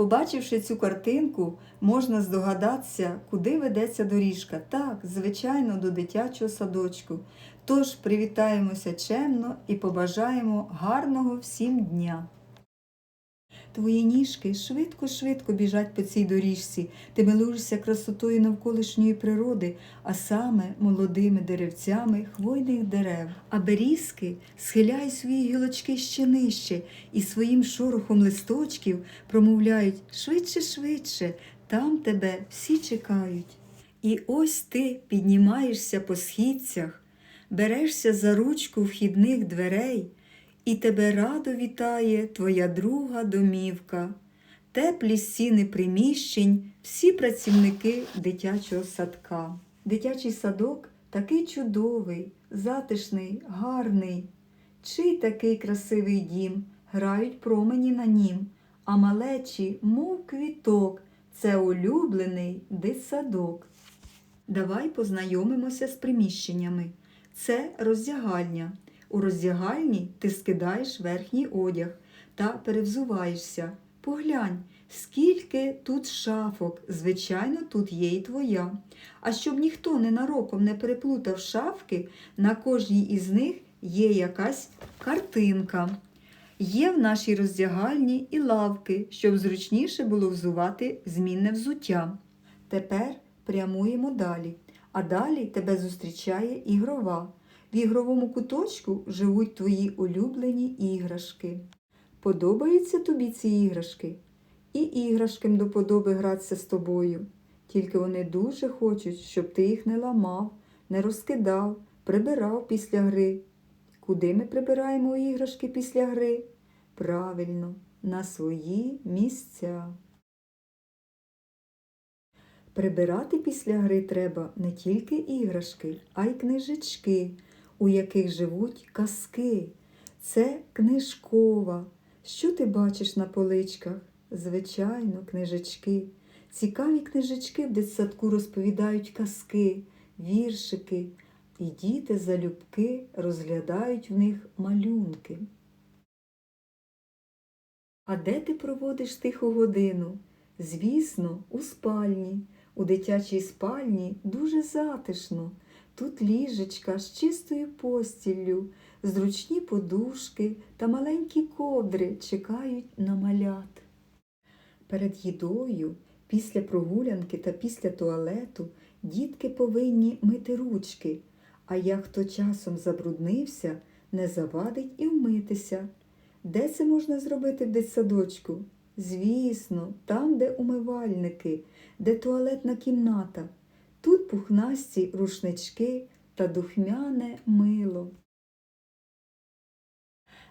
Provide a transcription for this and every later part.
Побачивши цю картинку, можна здогадатися, куди ведеться доріжка. Так, звичайно, до дитячого садочку. Тож привітаємося чемно і побажаємо гарного всім дня. Твої ніжки швидко-швидко біжать по цій доріжці. Ти милуєшся красотою навколишньої природи, а саме молодими деревцями хвойних дерев. А берізки схиляють свої гілочки ще нижче і своїм шорохом листочків промовляють швидше-швидше, там тебе всі чекають. І ось ти піднімаєшся по східцях, берешся за ручку вхідних дверей. І тебе радо вітає твоя друга домівка, теплі стіни приміщень, всі працівники дитячого садка. Дитячий садок такий чудовий, затишний, гарний. Чий такий красивий дім, грають промені на нім, а малечі, мов квіток, це улюблений дитсадок. Давай познайомимося з приміщеннями. Це роздягальня. У роздягальні ти скидаєш верхній одяг та перевзуваєшся. Поглянь, скільки тут шафок, звичайно, тут є і твоя. А щоб ніхто ненароком не переплутав шафки, на кожній із них є якась картинка. Є в нашій роздягальні і лавки, щоб зручніше було взувати змінне взуття. Тепер прямуємо далі, а далі тебе зустрічає ігрова. В ігровому куточку живуть твої улюблені іграшки. Подобаються тобі ці іграшки? І іграшкам до подоби гратися з тобою. Тільки вони дуже хочуть, щоб ти їх не ламав, не розкидав, прибирав після гри. Куди ми прибираємо іграшки після гри? Правильно, на свої місця. Прибирати після гри треба не тільки іграшки, а й книжечки, у яких живуть казки. Це книжкова. Що ти бачиш на поличках? Звичайно, книжечки. Цікаві книжечки в дитсадку розповідають казки, віршики, і діти залюбки розглядають в них малюнки. А де ти проводиш тиху годину? Звісно, у спальні. У дитячій спальні дуже затишно. Тут ліжечка з чистою постіллю, зручні подушки та маленькі ковдри чекають на малят. Перед їдою, після прогулянки та після туалету дітки повинні мити ручки, а як хто часом забруднився, не завадить і вмитися. Де це можна зробити в дитсадочку? Звісно, там, де умивальники, де туалетна кімната. Тут пухнасті рушнички та духмяне мило.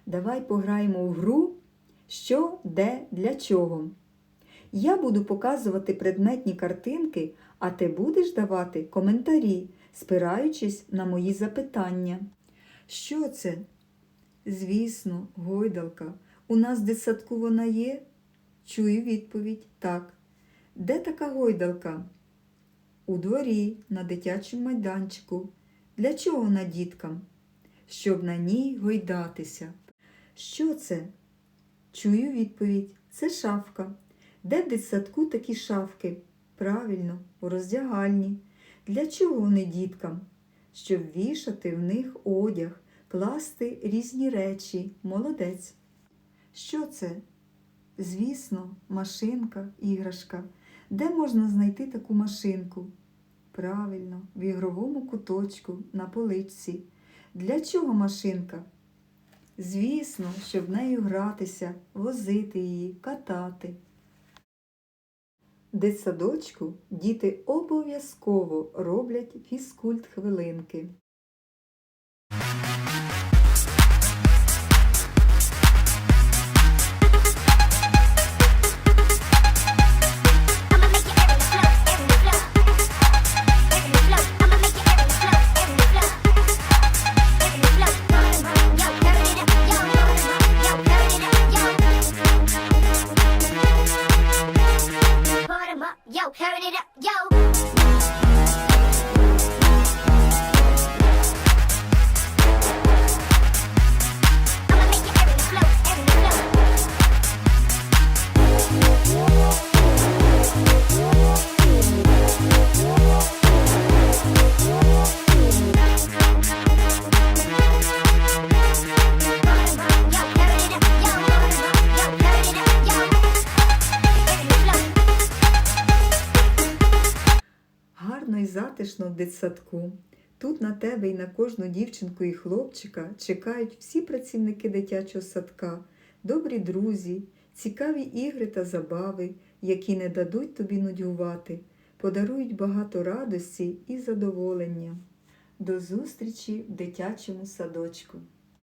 Давай пограємо в гру що, де, для чого. Я буду показувати предметні картинки, а ти будеш давати коментарі, спираючись на мої запитання. Що це? Звісно, гойдалка. У нас в дитсадку вона є? Чую відповідь так. Де така гойдалка? У дворі, на дитячому майданчику. Для чого вона діткам? Щоб на ній гойдатися. Що це? Чую відповідь. Це шафка. Де в дитсадку такі шафки? Правильно, у роздягальні. Для чого вони діткам? Щоб вішати в них одяг, класти різні речі. Молодець. Що це? Звісно, машинка, іграшка. Де можна знайти таку машинку? Правильно, в ігровому куточку, на поличці. Для чого машинка? Звісно, щоб нею гратися, возити її, катати. Дитсадочку діти обов'язково роблять фізкульт хвилинки. Yo, turn it up, yo. Й затишно в дитсадку. Тут на тебе і на кожну дівчинку і хлопчика чекають всі працівники дитячого садка, добрі друзі, цікаві ігри та забави, які не дадуть тобі нудьгувати, подарують багато радості і задоволення. До зустрічі в дитячому садочку.